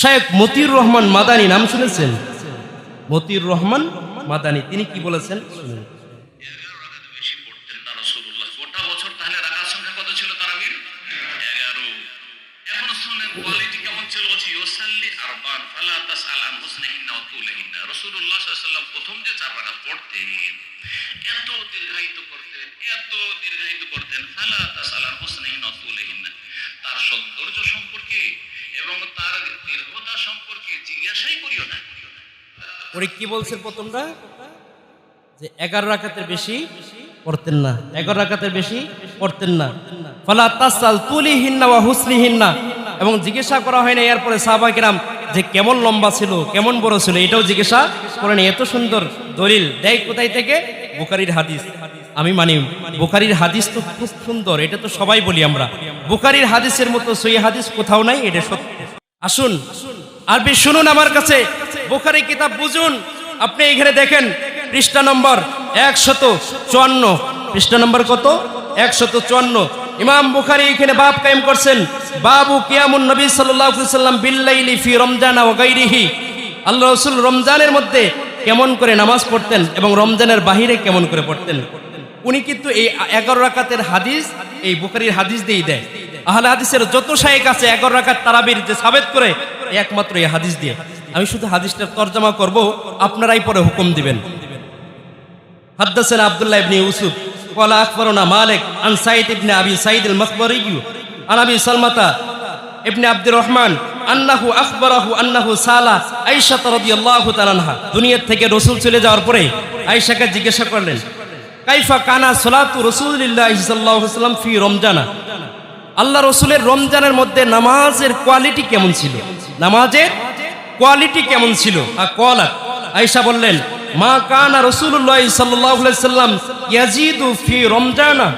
শেখ মতিউর রহমান মাদানি নাম শুনেছেন? মতিউর রহমান মাদানি, তিনি কি বলেছেন? এত দীর্ঘায়িত করতেন, এত দীর্ঘায়িত করতেন, ফালা ওরে কি বলছেন প্রথমটা? যে এগারো রাকাতের বেশি পড়তেন না। এগারো রাকাতের বেশি পড়তেন না। ফলা তাসাল তুলি হিন্না বা হুসলি হিন্না এবং জিজ্ঞাসা করা হয় না এরপরে সাহাবাকিরাম যে কেমন লম্বা ছিল, কেমন বড় ছিল, এটাও জিজ্ঞাসা করেন, এত সুন্দর দলিল দেয় কোথায় থেকে? বুখারির হাদিস। আমি মানি, বুখারির হাদিস তো খুব সুন্দর, এটা তো সবাই বলি আমরা। বুখারির হাদিসের মতো সই হাদিস কোথাও নাই, এটা সত্য। আসুন আরবি শুনুন আমার কাছে। বুখারি কিতাব বুঝুন। আপনি এখানে দেখেন, পৃষ্ঠা নম্বর একশত চুয়ান্ন। পৃষ্ঠা নম্বর কত? একশত চুয়ান্ন। ইমাম বুখারি এখানে বাপ কায়েম করছেন। বাবু কিয়ামুন নবী সাল্লাম বিল্লাইলি ফি রমজান ওয়া গায়রিহি। আল্লাহ রাসূল রমজানের মধ্যে কেমন করে নামাজ পড়তেন এবং রমজানের বাহিরে কেমন করে পড়তেন? উনি কিন্তু এই এগারো রাকাতের হাদিস, এই বুখারির হাদিস দিয়েই দেয়। আহলে হাদিসের যত শায়েক আছে, এগারো রাখার তারাবির যে সাবেত করে একমাত্র এই হাদিস দিয়ে। আমি শুধু হাদিসটার তর্জমা করব, আপনারাই পরে হুকুম দিবেন। হাদ্দাসেন আবদুল্লাহ ইবনে ইউসুফ, কলা আকবরনা মালিক, আন সাইদ ইবনে আবি সাইদ আল মকবরি আন আবি সালমাতা ইবনে আব্দুর রহমান, আন্নাহু আখবরাহু আন্নাহু সালা আয়েশা রাদিয়াল্লাহু তাআলা দুনিয়া থেকে রাসূল চলে যাওয়ার পরে আয়েশাকে জিজ্ঞাসা করলেন, কাইফা কানা সালাতু রাসূলিল্লাহি সাল্লাল্লাহু আলাইহি ওয়াসাল্লাম ফি রমজানা? আল্লাহ রসুলের রমজানের মধ্যে নামাজের কোয়ালিটি কেমন ছিল? নামাজের কোয়ালিটি কেমন ছিল? আর কলাত আয়েশা বললেন, মা কানা রসুল্লাহ সাল্লাহ সাল্লাম ইয়াজিদু ফি রমজানা।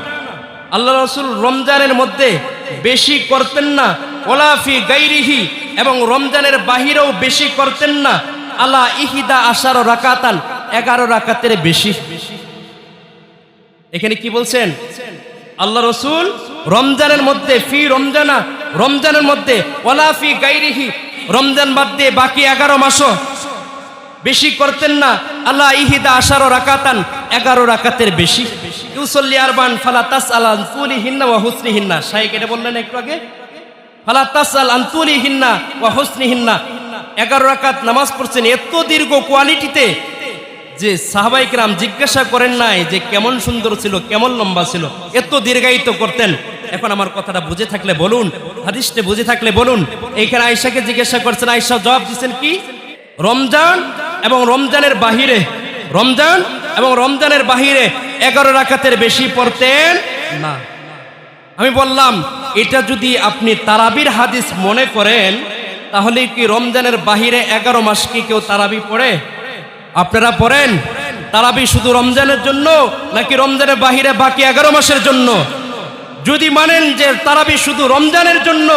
আল্লাহ রসুল রমজানের মধ্যে বেশি করতেন না, ওলা ফি গাইরিহি। এবং রমজানের বাহিরেও বেশি করতেন না আল্লাহ ইহিদা আশারো রাকাতান। এগারো রাকাতের বেশি। এখানে কি বলছেন? আল্লাহ রসুল রমজানের মধ্যে ফি রমজানা, রমজানের মধ্যে ওলা ফি গাইরিহি, রমজান বাদ দিয়ে বাকি এগারো মাসও বেশি করতেন না। আল্লাহ ইহিদা আশারো রাকাতান, এগারো রাকাতের বেশি। ইউসল্লি আরবান, ফালা তাস আল আনতুলি হিন্না ওয়া হুসনি হিন্না শাইক এটা বললেন একটু আগে। ফালা তাস আল আনতুলি হিন্না ওয়া হুসনি হিন্না এগারো রাকাত নামাজ পড়ছেন এত দীর্ঘ কোয়ালিটিতে যে সাহাবাইকরাম জিজ্ঞাসা করেন নাই যে কেমন সুন্দর ছিল, কেমন লম্বা ছিল। এত দীর্ঘায়িত করতেন। এখন আমার কথাটা বুঝে থাকলে বলুন, হাদিসটা বুঝে থাকলে বলুন। এইখানে আয়সাকে জিজ্ঞাসা করছেন আয়সা জবাব দিচ্ছেন কি? রমজান এবং রমজানের বাহিরে, রমজান এবং রমজানের বাহিরে এগারো রাকাতের বেশি পড়তেন না। আমি বললাম, এটা যদি আপনি তারাবির হাদিস মনে করেন, তাহলে কি রমজানের বাহিরে এগারো মাস কি কেউ তারাবি পড়ে? আপনারা পড়েন? তারাবি শুধু রমজানের জন্য নাকি রমজানের বাহিরে বাকি এগারো মাসের জন্য? যদি মানেন যে তারাবি শুধু রমজানের জন্য,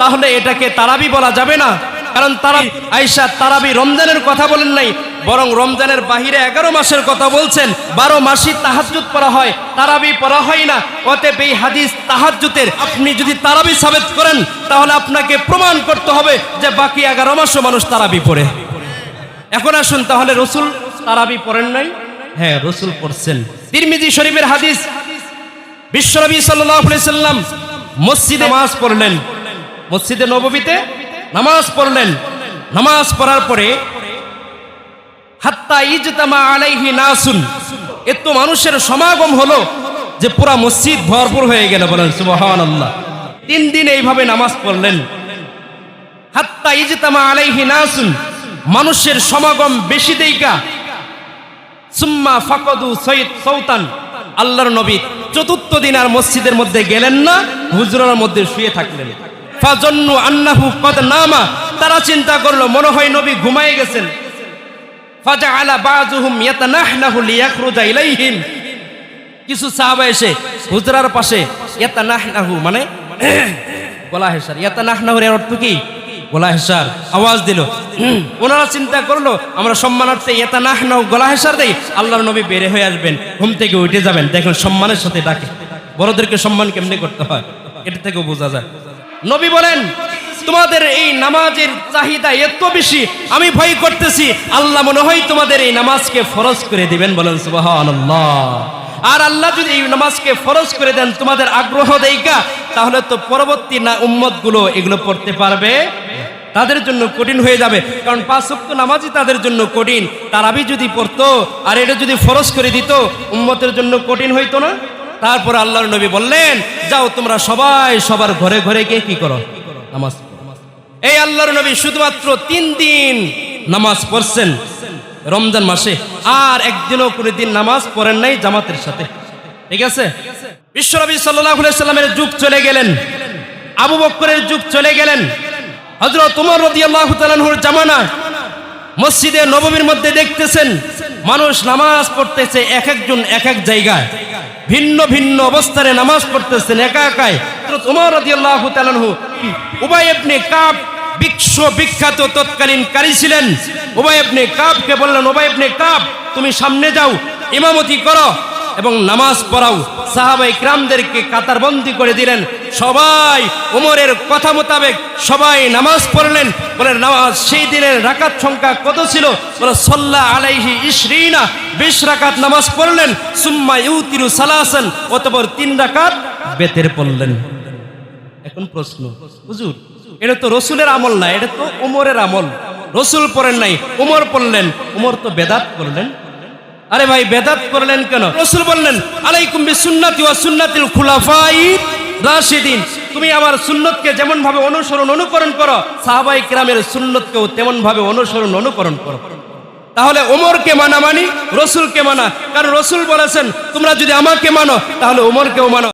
তাহলে এটাকে তারাবি বলা যাবে না। কারণ তারা আইসা তারাবি রমজানের কথা বলেন নাই, বরং রমজানের বাহিরে এগারো মাসের কথা বলছেন, বারো মাসই তাহাজুত পড়া হয়, তারাবি পড়া হয় না। অতএব এই হাদিস তাহাজুতের আপনি যদি তারাবি সাবেত করেন, তাহলে আপনাকে প্রমাণ করতে হবে যে বাকি এগারো মাসও মানুষ তারাবি পড়ে। এখন আসুন তাহলে রসুল তারাবি পড়েন নাই? হ্যাঁ রসুল পড়ছেন। তিরমিজি শরীফের হাদিস বিশ্বনবী সাল্লাম মসজিদে নামাজ পড়লেন। মসজিদে নববীতে নামাজ পড়লেন। নামাজ পড়ার পরে হাত্তা ইজতামা আলাইহি নাসুন। এত মানুষের সমাগম হলো যে পুরা মসজিদ ভরপুর হয়ে গেল বলেন, সুবহানাল্লাহ। তিন দিন এইভাবে নামাজ পড়লেন। হাত্তা ইজতামা আলাইহি নাসুন। মানুষের সমাগম বেশি দেইকা। সুম্মা ফাকদু সৈয়দ সৌতান, আল্লাহর নবী চতুর্থ দিন আর মসজিদের মধ্যে গেলেন না, হুজরার মধ্যে শুয়ে থাকলেন। ফাজন্নু আন্নাহু কদ নামা, তারা চিন্তা করল, মনে হয় নবী ঘুমায় গেছেন। ফাজা আলা বাজুহুম ইয়াতানাহনাহু লিয়াখরুজা ইলাইহিম। কিছু সাহাবা এসে হুজরার পাশে, ইয়াতানাহনাহু মানে গলা হেসার ইয়াতানাহনাহুর এর অর্থ কি? গলা হেসার আওয়াজ দিল। ওনারা চিন্তা করল, আমরা সম্মানার্থে এটা না নাও গলা হেসার দেই, আল্লাহর নবী বেড়ে হয়ে আসবেন, ঘুম থেকে উঠে যাবেন। দেখুন, সম্মানের সাথে ডাকে। বড়দেরকে সম্মান কেমনে করতে হয়? এটা থেকেও বোঝা যায়। নবী বলেন, তোমাদের এই নামাজের চাহিদা এত বেশি, আমি ভয় করতেছি। আল্লাহ মনে হয় তোমাদের এই নামাজকে ফরজ করে দিবেন। বলেন, সুবহানাল্লাহ। আর আল্লাহ যদি এই নামাজকে ফরজ করে দেন, তোমাদের আগ্রহ দেইকা, তাহলে তো পরবর্তী না উম্মতগুলো এগুলো পড়তে পারবে। তাদের জন্য কঠিন হয়ে যাবে। কারণ পাঁচ ওয়াক্ত নামাজই তাদের জন্য কঠিন। তারাবি যদি পড়তো, আর এটা যদি ফরজ করে দিত, উম্মতের জন্য কঠিন হইতো না। তারপর আল্লাহর নবী বললেন, যাও তোমরা সবাই সবার ঘরে ঘরে গিয়ে কি করো? নামাজ। এই আল্লাহর নবী শুধুমাত্র তিন দিন নামাজ পড়ছেন রমজান মাসে। আর একদিনও কোনো দিন নামাজ পড়েন নাই জামাতের সাথে। ঠিক আছে? বিশ্বনবী সাল্লাহ সাল্লামের যুগ চলে গেলেন। আবু বক্করের যুগ চলে গেলেন। হজরত উমর রদিয়াল্লাহু তাআলার জামানা মসজিদে নবমীর মধ্যে দেখতেছেন, মানুষ নামাজ পড়তেছে এক একজন এক এক জায়গায়। ভিন্ন ভিন্ন অবস্থানে নামাজ পড়তেছেন একা একাই। তোমার উমর রাদিয়াল্লাহু তাআলা উবাই ইবনে কাব বিশ্ব বিখ্যাত তৎকালীন কারি ছিলেন। উবাই ইবনে কাবকে বললেন, উবাই ইবনে কাব, তুমি সামনে যাও, ইমামতি করো। এবং নামাজ পড়াও। সাহাবাই ক্রামদেরকে কাতারবন্দি করে দিলেন। সবাই ওমরের কথা মোতাবেক সবাই নামাজ পড়লেন। বলে, নামাজ সেই দিনের রাকাত সংখ্যা কত ছিল? বলে, সল্লা আলাইহি ইশরিনা, বিশ রাকাত নামাজ পড়লেন। সুম্মা ইউতিরু সালাসান, অতপর তিন রাকাত বেতের পড়লেন। এখন প্রশ্ন, হুজুর, এটা তো রসুলের আমল না, এটা তো উমরের আমল। রসুল পড়েন নাই, উমর পড়লেন। উমর তো বেদাত করলেন আরে ভাই, বেদাত করলেন কেন? রসুল বললেন, আলাইকুম বিসুন্নাতি ওয়া সুন্নাতিল খুলাফাই রাশিদিন। তুমি আমার সুন্নতকে যেমন ভাবে অনুসরণ, অনুকরণ করো, সাহাবাই কিরামের সুন্নতকেও তেমন ভাবে অনুসরণ, অনুকরণ করো। তাহলে ওমরকে মানা মানি, রসুলকে মানা। কারণ রসুল বলেছেন, তোমরা যদি আমাকে মানো, তাহলে ওমরকেও মানো।